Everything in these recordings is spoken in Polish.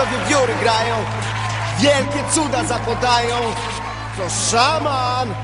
to wiewióry grają, wielkie cuda zapodają. To szaman!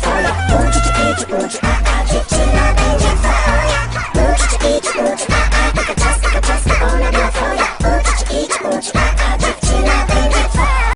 twoja Uczy cię kiczy, uczy, a ta dziewczyna będzie twoja Uczy cię kiczy, a a taka czas, taka czas, ona była twoja Uczy cię kiczy, uczy, a